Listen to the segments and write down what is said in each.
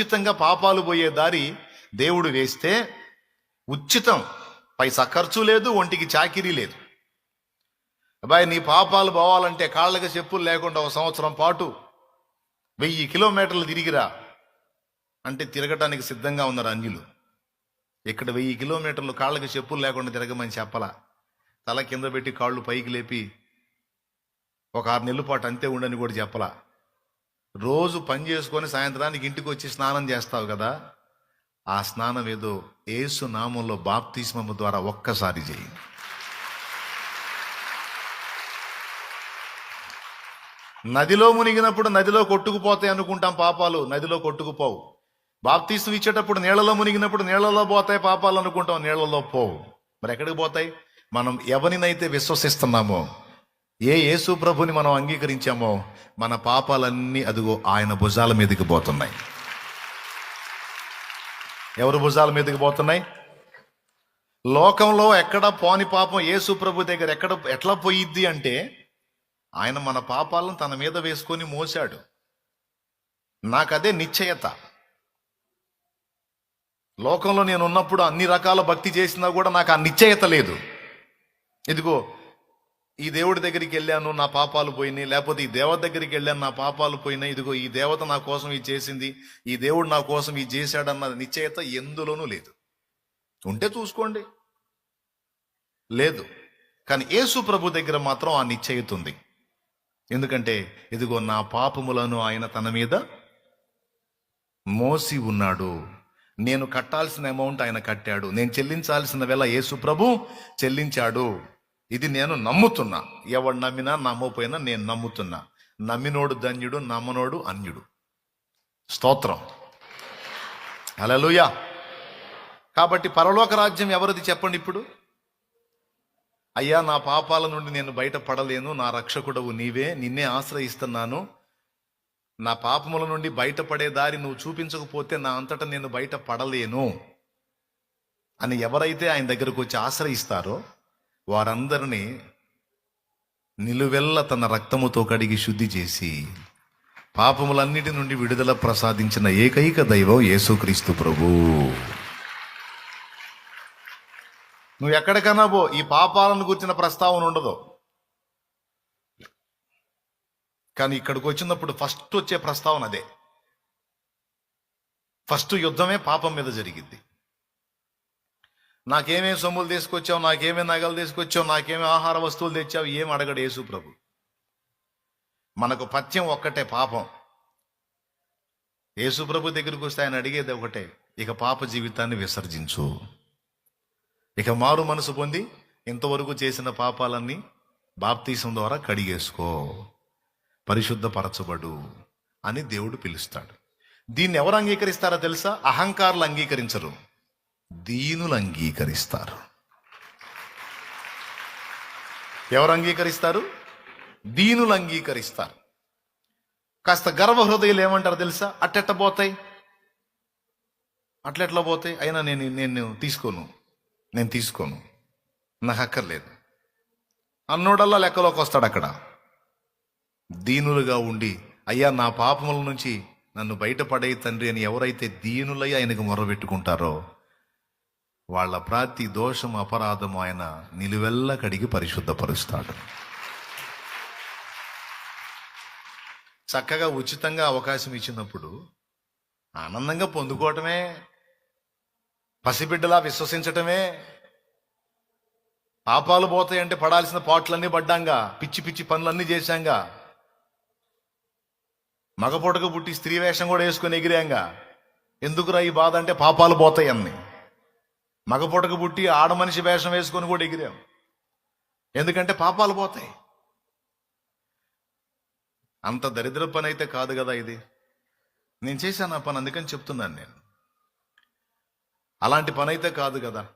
ఉచితంగా పాపాలు పోయే దారి దేవుడు వేస్తే ఉచితం. పైసా ఖర్చు లేదు ఒంటికి చాకిరీ లేదు. అబ్బాయి నీ పాపాలు పోవాలంటే కాళ్ళకి చెప్పులు లేకుండా ఒక సంవత్సరం పాటు వెయ్యి కిలోమీటర్లు తిరిగిరా అంటే తిరగటానికి సిద్ధంగా ఉన్నారు అంజులు ఇక్కడ వెయ్యి కిలోమీటర్లు కాళ్ళకి చెప్పులు లేకుండా తిరగమని చెప్పలా. తల కింద పెట్టి కాళ్ళు పైకి లేపి ఒక ఆరు నెలల పాటు అంతే ఉండని కూడా చెప్పలా. రోజు పని చేసుకొని సాయంత్రానికి ఇంటికి వచ్చి స్నానం చేస్తావు కదా ఆ స్నానం ఏదో ఏసు నామంలో బాప్తిస్మము ద్వారా ఒక్కసారి చేయి. నదిలో మునిగినప్పుడు నదిలో కొట్టుకుపోతాయి అనుకుంటాం పాపాలు నదిలో కొట్టుకుపోవు. బాప్తీసం ఇచ్చేటప్పుడు నీళ్ళలో మునిగినప్పుడు నీళ్ళలో పోతాయి పాపాలు అనుకుంటాం నీళ్ళలో పోవు. మరి ఎక్కడికి పోతాయి? మనం ఎవరినైతే విశ్వసిస్తున్నామో ఏ యేసు ప్రభుని మనం అంగీకరించామో మన పాపాలన్నీ అదిగో ఆయన భుజాల మీదకి పోతున్నాయి. ఎవరు భుజాల మీదకి పోతున్నాయి? లోకంలో ఎక్కడ పోని పాపం యేసు ప్రభు దగ్గర ఎక్కడ ఎట్లా పోయిద్ది అంటే ఆయన మన పాపాలను తన మీద వేసుకొని మోసాడు. నాకదే నిశ్చయత. లోకంలో నేను ఉన్నప్పుడు అన్ని రకాల భక్తి చేసినా కూడా నాకు ఆ నిశ్చయత లేదు. ఇదిగో ఈ దేవుడి దగ్గరికి వెళ్ళాను నా పాపాలు పోయినాయి. లేకపోతే ఈ దేవత దగ్గరికి వెళ్ళాను నా పాపాలు పోయినాయి. ఇదిగో ఈ దేవత నా కోసం ఇది చేసింది ఈ దేవుడు నా కోసం ఇది చేశాడన్న నిశ్చయత ఎందులోనూ లేదు. ఉంటే చూసుకోండి. లేదు. కానీ యేసు ప్రభు దగ్గర మాత్రం ఆ నిశ్చయత ఉంది. ఎందుకంటే ఇదిగో నా పాపములను ఆయన తన మీద మోసి ఉన్నాడు. నేను కట్టాల్సిన అమౌంట్ ఆయన కట్టాడు. నేను చెల్లించాల్సిన వేళ యేసు ప్రభు చెల్లించాడు. ఇది నేను నమ్ముతున్నా. ఎవడు నమ్మినా నమ్మకపోయినా నేను నమ్ముతున్నా. నమ్మినోడు ధన్యుడు నమ్మనోడు అన్యుడు. స్తోత్రం. అలలుయా కాబట్టి పరలోక రాజ్యం ఎవరిది చెప్పండి ఇప్పుడు? అయ్యా నా పాపాల నుండి నేను బయటపడలేను నా రక్షకుడవు నీవే. నిన్నే ఆశ్రయిస్తున్నాను. నా పాపముల నుండి బయటపడే దారి నువ్వు చూపించకపోతే నా అంతటా నేను బయట పడలేను అని ఎవరైతే ఆయన దగ్గరకు వచ్చి ఆశ్రయిస్తారో వారందరినీ నిలువెల్ల తన రక్తముతో కడిగి శుద్ధి చేసి పాపములన్నిటి నుండి విడుదల ప్రసాదించిన ఏకైక దైవం యేసుక్రీస్తు ప్రభు. నువ్వు ఎక్కడికన్నా పో ఈ పాపాలను గురించిన ప్రస్తావన ఉండదు. కానీ ఇక్కడికి వచ్చినప్పుడు ఫస్ట్ వచ్చే ప్రస్తావన అదే. ఫస్ట్ యుద్ధమే పాపం మీద జరిగింది నాకేమేమి సొమ్ములు తీసుకొచ్చావు నాకేమేమి నగలు తీసుకొచ్చావు నాకేమేమి ఆహార వస్తువులు తెచ్చావు ఏం అడగడు యేసు ప్రభు. మనకు పథ్యం ఒక్కటే పాపం. యేసు ప్రభు దగ్గరికి వస్తే ఆయన అడిగేది ఒకటే ఇక పాప జీవితాన్ని విసర్జించు. ఇక మారు మనసు పొంది ఇంతవరకు చేసిన పాపాలన్నీ బాప్తీసం ద్వారా కడిగేసుకో. పరిశుద్ధపరచబడు అని దేవుడు పిలుస్తాడు. దీన్ని ఎవరు అంగీకరిస్తారో తెలుసా? అహంకారులు అంగీకరించరు. దీనులు అంగీకరిస్తారు. ఎవరు అంగీకరిస్తారు? దీనులు అంగీకరిస్తారు. కాస్త గర్వహృదయులు ఏమంటారు తెలుసా? అట్టెట్ట పోతాయి? అట్లెట్లా పోతాయి? అయినా నేను నేను తీసుకోను. నేను తీసుకోను. నాకు అక్కర్లేదు అన్నోడల్లా లెక్కలోకి వస్తాడు అక్కడ. దీనులుగా ఉండి అయ్యా నా పాపముల నుంచి నన్ను బయటపడే తండ్రి అని ఎవరైతే దీనులై ఆయనకు మొరబెట్టుకుంటారో వాళ్ళ ప్రతి దోషం అపరాధం ఆయన నిలువెల్ల కడిగి పరిశుద్ధపరుస్తాడు. చక్కగా ఉచితంగా అవకాశం ఇచ్చినప్పుడు ఆనందంగా పొందుకోవటమే పసిబిడ్డలా విశ్వసించటమే పాపాలు పోతాయంటే పడాల్సిన పాటలన్నీ పడ్డాంగా పిచ్చి పిచ్చి పనులన్నీ చేశాంగా మగపూటకు పుట్టి స్త్రీ వేషం కూడా వేసుకొని ఎగిరాంగా ఎందుకురా ఈ బాధ అంటే పాపాలు పోతాయి అన్ని మగపొడక పుట్టి ఆడ మనిషి వేషం వేసుకొని కూడా ఎగిరాం. ఎందుకంటే పాపాలు పోతాయి. అంత దరిద్ర పని అయితే కాదు కదా ఇది. నేను చేశాను ఆ పని అందుకని చెప్తున్నాను నేను. అలాంటి పని అయితే కాదు కదా.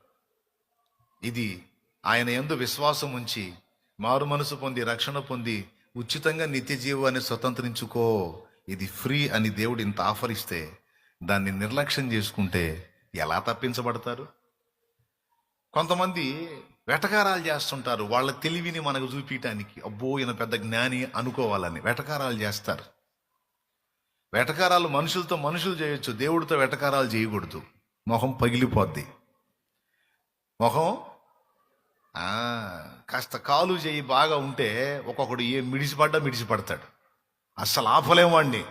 ఇది ఆయన ఎందు విశ్వాసం ఉంచి మారు మనసు పొంది రక్షణ పొంది ఉచితంగా నిత్య జీవాన్ని స్వతంత్రించుకో. ఇది ఫ్రీ అని దేవుడు ఇంత ఆఫర్ ఇస్తే దాన్ని నిర్లక్ష్యం చేసుకుంటే ఎలా తప్పించబడతారు? కొంతమంది వెటకారాలు చేస్తుంటారు. వాళ్ళ తెలివిని మనకు చూపించడానికి. అబ్బో ఈయన పెద్ద జ్ఞాని అనుకోవాలని వెటకారాలు చేస్తారు. వెటకారాలు మనుషులతో మనుషులు చేయొచ్చు. దేవుడితో వెటకారాలు చేయకూడదు. మొహం పగిలిపోద్ది. మొహం కాస్త కాలు చేయి బాగా ఉంటే ఒక్కొక్కడు ఏ మిడిసిపడ్డా మిడిసిపడతాడు. అస్సలు ఆపలేం వాడిని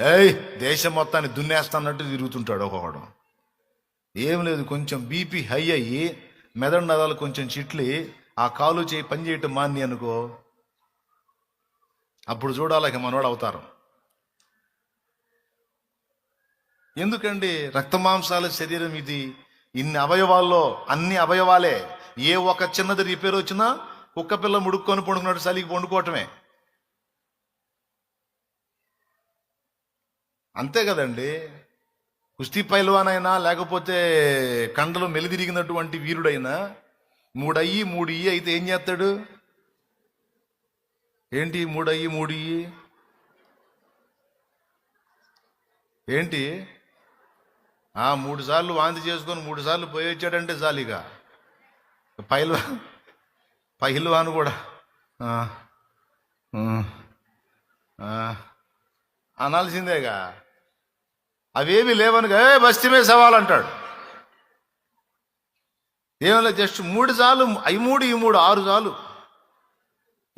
ఏయ్ దేశం మొత్తాన్ని దున్నేస్తాన్నట్టు తిరుగుతుంటాడు ఒక్కొక్కడు. ఏం లేదు కొంచెం బీపీ హై అయ్యి మెదడు నరాలు కొంచెం చిట్లి ఆ కాలు చేయి పని చేయటం మాని అనుకో. అప్పుడు చూడాలి మనోడు అవుతారు. ఎందుకండి రక్తమాంసాల శరీరం ఇది? ఇన్ని అవయవాల్లో అన్ని అవయవాలే. ఏ ఒక చిన్నది రిపేర్ వచ్చినా కుక్క పిల్ల ముడుక్కొని పండుకున్నట్టు చలికి పండుకోవటమే. అంతే కదండి. కుస్తీ పైల్వానైనా లేకపోతే కండలు మెలిదిరిగినటువంటి వీరుడైనా మూడయ్యి మూడు ఇయ్యి అయితే ఏం చేస్తాడు? ఏంటి మూడయ్యి మూడు ఇయ్యి ఏంటి? ఆ మూడు సార్లు వాంతి చేసుకొని మూడు సార్లు పోయి వచ్చాడంటే చాలిగా పైల్వా పైల్వాను కూడా. అనాల్సిందేగా అవేమి లేవనుగా ఏ బస్తీమే సవాల్ అంటాడు. ఏమన్నా జస్ట్ మూడు సార్లు ఐ మూడు ఈ మూడు ఆరు సార్లు.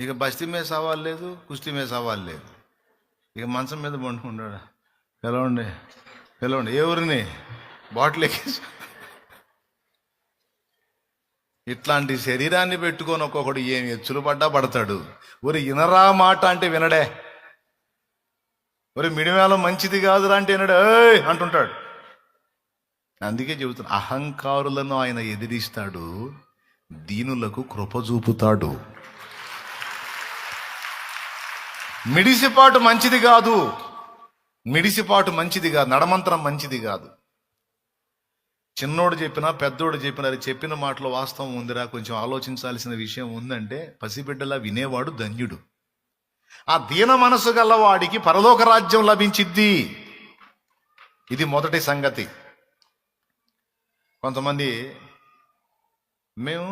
ఇక బస్తీ మీద సవాల్ లేదు కుస్తీ మీద సవాల్ లేదు. ఇక మంచం మీద పండుకుంటాడు పిలవండి పిలవండి ఎవరిని బాటిల్ ఎక్కేసి. ఇట్లాంటి శరీరాన్ని పెట్టుకొని ఒక్కొక్కడు ఏం ఎచ్చులు పడ్డా పడతాడు. ఒరి వినరా మాట అంటే వినడే. మరి మిడిమేళం మంచిది కాదురా అంటే ఏ "ఏయ్" అంటుంటాడు. అందుకే చెబుతున్నా అహంకారులను ఆయన ఎదిరిస్తాడు దీనులకు కృప చూపుతాడు. మిడిసిపాటు మంచిది కాదు. మిడిసిపాటు మంచిది కాదు. నడమంత్రం మంచిది కాదు. చిన్నోడు చెప్పినా పెద్దోడు చెప్పినా అది చెప్పిన మాటలో వాస్తవం ఉందిరా. కొంచెం ఆలోచించాల్సిన విషయం ఉందంటే పసిబిడ్డలా వినేవాడు ధన్యుడు. ఆ దీన మనసు గలవాడికి పరలోక రాజ్యం లభించిద్ది. ఇది మొదటి సంగతి. కొంతమంది మేము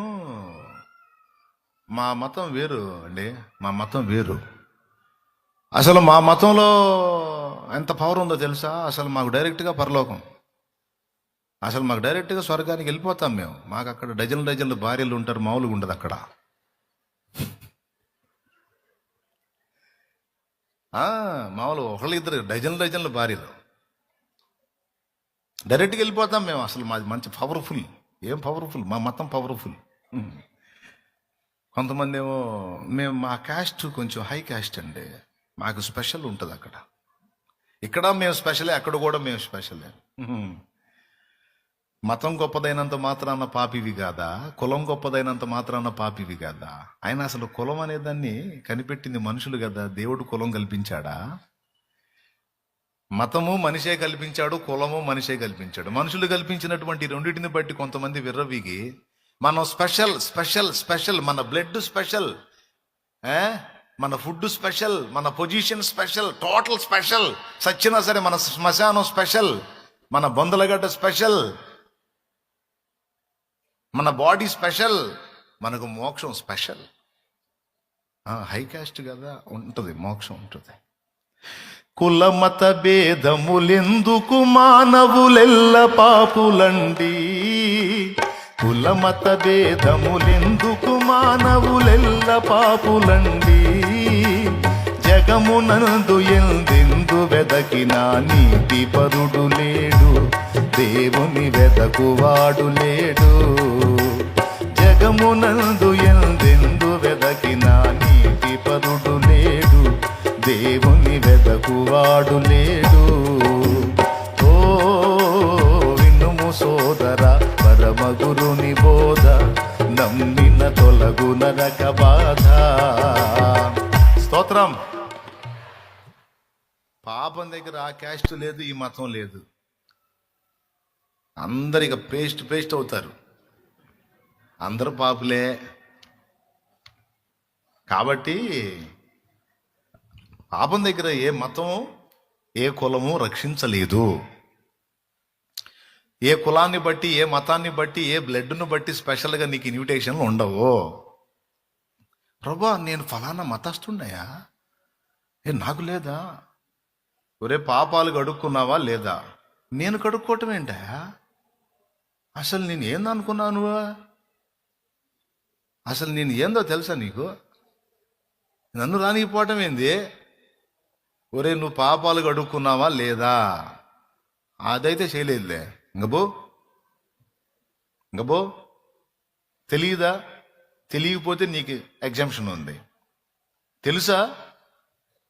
మా మతం వేరు అండి. మా మతం వేరు. అసలు మా మతంలో ఎంత పవర్ ఉందో తెలుసా? అసలు మాకు డైరెక్ట్గా పరలోకం. అసలు మాకు డైరెక్ట్గా స్వర్గానికి వెళ్ళిపోతాం మేము. మాకు అక్కడ డజన్ డజన్లు భార్యలు ఉంటారు మామూలుగా ఉండదు అక్కడ ఆ, మామూలు ఒకళ్ళు ఇద్దరు డజన్ డజన్లు భార్యలు డైరెక్ట్గా వెళ్ళిపోతాం మేము అసలు మాది మంచి పవర్ఫుల్. ఏం పవర్ఫుల్? మా మతం పవర్ఫుల్. కొంతమంది ఏమో మేము మా క్యాస్ట్ కొంచెం హై క్యాస్ట్ అండి. మాకు స్పెషల్ ఉంటుంది అక్కడ. ఇక్కడ మేము స్పెషలే అక్కడ కూడా మేము స్పెషలే. మతం గొప్పదైనంత మాత్రాన పాపివి కాదా? కులం గొప్పదైనంత మాత్రాన పాపివి కాదా? ఆయన అసలు కులం అనేదాన్ని కనిపెట్టింది మనుషులు కదా? దేవుడు కులం కల్పించాడా? మతము మనిషే కల్పించాడు కులము మనిషే కల్పించాడు. మనుషులు కల్పించినటువంటి రెండింటిని బట్టి కొంతమంది విర్రవీగి మనం స్పెషల్ స్పెషల్ స్పెషల్ మన బ్లడ్ స్పెషల్ మన ఫుడ్ స్పెషల్ మన పొజిషన్ స్పెషల్ టోటల్ స్పెషల్ సచ్చినా సరే మన శ్మశానం స్పెషల్ మన బొందలగడ్డ స్పెషల్ మన బాడీ స్పెషల్ మనకు మోక్షం స్పెషల్. హై కాస్ట్ కదా ఉంటుంది మోక్షం ఉంటుంది. కులమత భేదములెందుకు మానవులెల్ల పాపులండి? కులమత భేదములెందుకు మానవులెల్ల పాపులండి? జగమునందు ఎందెందు వెదకిన నీతి పరుడు లేడు? దేవుని వెదకువాడు లేడు? దేవుని వెదకువాడు లేడు. ఓ వినుము సోదర పరమ గురుని బోధ నమ్మిన తొలగు నరక బాధ. స్తోత్రం. పాపం దగ్గర ఆ క్యాస్ట్ లేదు ఈ మతం లేదు. అందరిక పేస్ట్ పేస్ట్ అవుతారు. అందరూ పాపులే. కాబట్టి పాపం దగ్గర ఏ మతం ఏ కులము రక్షించలేదు. ఏ కులాన్ని బట్టి ఏ మతాన్ని బట్టి ఏ బ్లడ్ను బట్టి స్పెషల్గా నీకు ఇన్విటేషన్లు ఉండవు? ప్రభా నేను ఫలానా మతస్తున్నాయా ఏ నాకు లేదా? ఒరే పాపాలు కడుక్కున్నావా లేదా? నేను కడుక్కోవటం ఏంటయా అసలు నేను ఏందనుకున్నాను అసలు నేను ఏందో తెలుసా నీకు? నన్ను రానిపోవటం ఏంది? ఒరే నువ్వు పాపాలు కడుక్కున్నావా లేదా? అదైతే చేయలేదులే. ఇంకబో ఇంకబో తెలియదా తెలియకపోతే నీకు ఎగ్జామ్షన్ ఉంది. తెలుసా?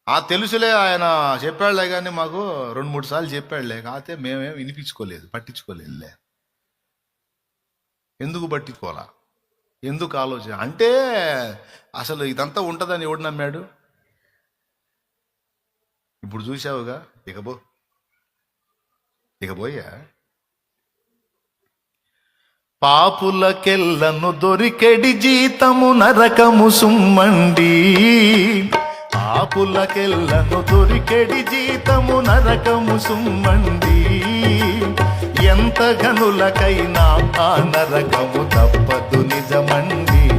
ఆ తెలుసులే ఆయన చెప్పాడులే కానీ మాకు రెండు మూడు సార్లు చెప్పాడులే. కాకపోతే మేమేం వినిపించుకోలేదు పట్టించుకోలేదులే. ఎందుకు పట్టించుకోవాలా? ఎందుకు ఆలోచన? అంటే అసలు ఇదంతా ఉంటుందని ఎవడు నమ్మాడు? ఇప్పుడు చూసావుగా ఇకపో ఇకపోయా పాపులకెల్లను దొరికెడి జీతము నరకము సుమ్మండి. పాపులకెల్లను దొరికెడి జీతము నరకము సుమ్మండి. ఎంత గనులకైనా ఆ నరకము తప్పదు నిజమండి.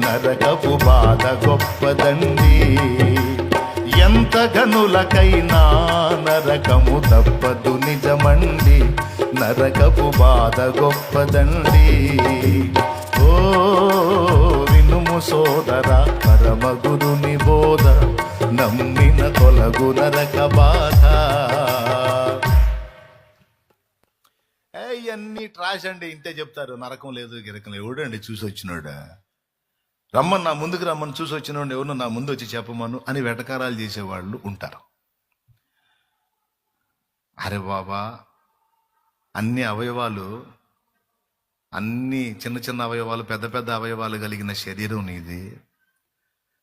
నరకపు బాధ గొప్పదండి. ఎంత గనులకైనా నరకము తప్పదు నిజమండి. నరకపు బాధ గొప్పదండి. ఓ వినుము సోదర పరమ గురుని బోధ నమ్మిన తొలగు నరక బాధ. అన్ని ట్రాష్ అండి. ఇంతే చెప్తారు. నరకం లేదు గిరకం లేదు. ఎవడండి చూసి వచ్చినాడు రమ్మని నా ముందుకు రమ్మని చూసి వచ్చినోడు ఎవరు నా ముందు వచ్చి చెప్పమను అని వెటకారాలు చేసేవాళ్ళు ఉంటారు. అరే బాబా అన్ని అవయవాలు అన్ని చిన్న చిన్న అవయవాలు పెద్ద పెద్ద అవయవాలు కలిగిన శరీరం నీది.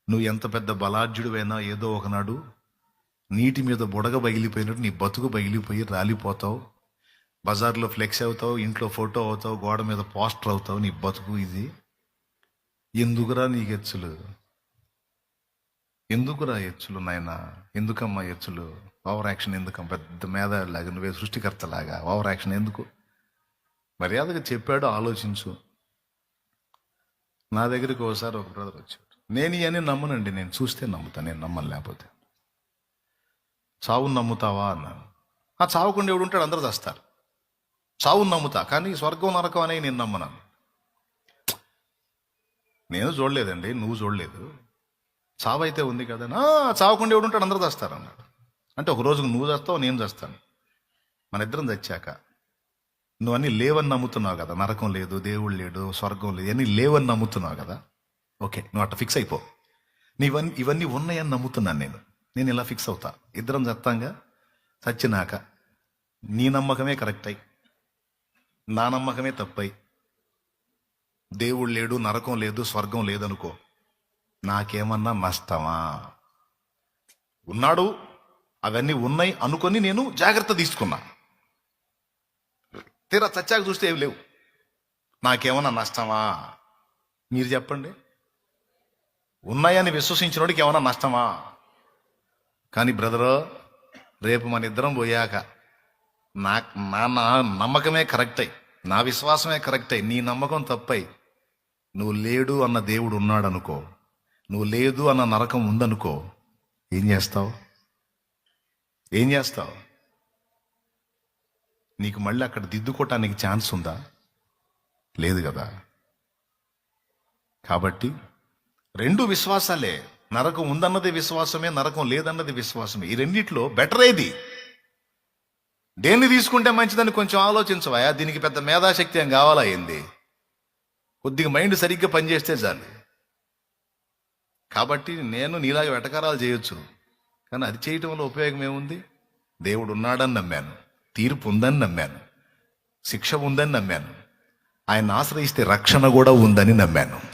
నువ్వు ఎంత పెద్ద బలాఢ్యుడివైనా ఏదో ఒకనాడు నీటి మీద బుడగ పగిలిపోయినట్టు నీ బతుకు పగిలిపోయి రాలిపోతావు. బజార్లో ఫ్లెక్స్ అవుతావు ఇంట్లో ఫోటో అవుతావు గోడ మీద పోస్టర్ అవుతావు నీ బతుకు ఇది. ఎందుకురా నీకు ఎచ్చులు ఎందుకురా ఎచ్చులు నాయన? ఎందుకమ్మా ఎచ్చులు ఓవర్ యాక్షన్ ఎందుకమ్మా? పెద్ద మేధాలాగా నువ్వే సృష్టికర్తలాగా ఓవర్ యాక్షన్ ఎందుకు? మర్యాదగా చెప్పాడు ఆలోచించు. నా దగ్గరికి ఒకసారి ఒక బ్రదర్ వచ్చాడు. నేను ఇవన్నీ నమ్మనండి నేను చూస్తే నమ్ముతా నేను నమ్మను లేకపోతే. చావును నమ్ముతావా అన్నాను. ఆ చావకుండా ఎవడు ఉంటాడు అందరూ చేస్తారు. చావును నమ్ముతా కానీ స్వర్గం నరకం అనేవి నేను నమ్మనాను నేను చూడలేదండి నువ్వు చూడలేదు. చావు అయితే ఉంది కదా "ఆ, చావకుండా ఎవడుంటాడు అందరూ చేస్తారు అన్నాడు. అంటే ఒక రోజుకు నువ్వు చేస్తావు నేను చేస్తాను. మన ఇద్దరం చచ్చాక. నువ్వు అన్నీ లేవని నమ్ముతున్నావు కదా నరకం లేదు దేవుడు లేడు స్వర్గం లేదు ఇవన్నీ లేవని నమ్ముతున్నావు కదా. ఓకే నువ్వు అట్లా ఫిక్స్ అయిపో. నీవన్నీ ఇవన్నీ ఉన్నాయని నమ్ముతున్నాను నేను. నేను ఇలా ఫిక్స్ అవుతా. ఇద్దరం చత్తాంగా చచ్చినాక. నీ నమ్మకమే కరెక్ట్. అయి నా నమ్మకమే తప్పై. దేవుడు లేడు నరకం లేదు స్వర్గం లేదనుకో నాకేమన్నా నష్టమా? ఉన్నాడు అవన్నీ ఉన్నాయి అనుకొని నేను జాగ్రత్త తీసుకున్నా. తీరా చచ్చాక చూస్తే ఏమి లేవు. నాకేమన్నా నష్టమా? మీరు చెప్పండి. ఉన్నాయని విశ్వసించినోడికి ఏమన్నా నష్టమా? కానీ బ్రదరు రేపు మన ఇద్దరం పోయాక నా నా నా నమ్మకమే కరెక్ట్ అయి నా విశ్వాసమే కరెక్ట్ అయి నీ నమ్మకం తప్పై నువ్వు లేడు అన్న దేవుడు ఉన్నాడు అనుకో నువ్వు లేదు అన్న నరకం ఉందనుకో ఏం చేస్తావు? ఏం చేస్తావు? నీకు మళ్ళీ అక్కడ దిద్దుకోవటానికి ఛాన్స్ ఉందా? లేదు కదా. కాబట్టి రెండు విశ్వాసాలే. నరకం ఉందన్నది విశ్వాసమే నరకం లేదన్నది విశ్వాసమే. ఈ రెండిట్లో బెటర్ ఏది దేన్ని తీసుకుంటే మంచిదని కొంచెం ఆలోచించవా దీనికి పెద్ద మేధాశక్తి ఏం కావాలా ఏంది? కొద్దిగా మైండ్ సరిగ్గా పనిచేస్తే చాలు. కాబట్టి నేను నీలాగా వెటకారాలు చేయొచ్చు. కానీ అది చేయటం వల్ల ఉపయోగం ఏముంది? దేవుడు ఉన్నాడని నమ్మాను. తీర్పు ఉందని నమ్మాను. శిక్ష ఉందని నమ్మాను. ఆయన ఆశ్రయిస్తే రక్షణ కూడా ఉందని నమ్మాను.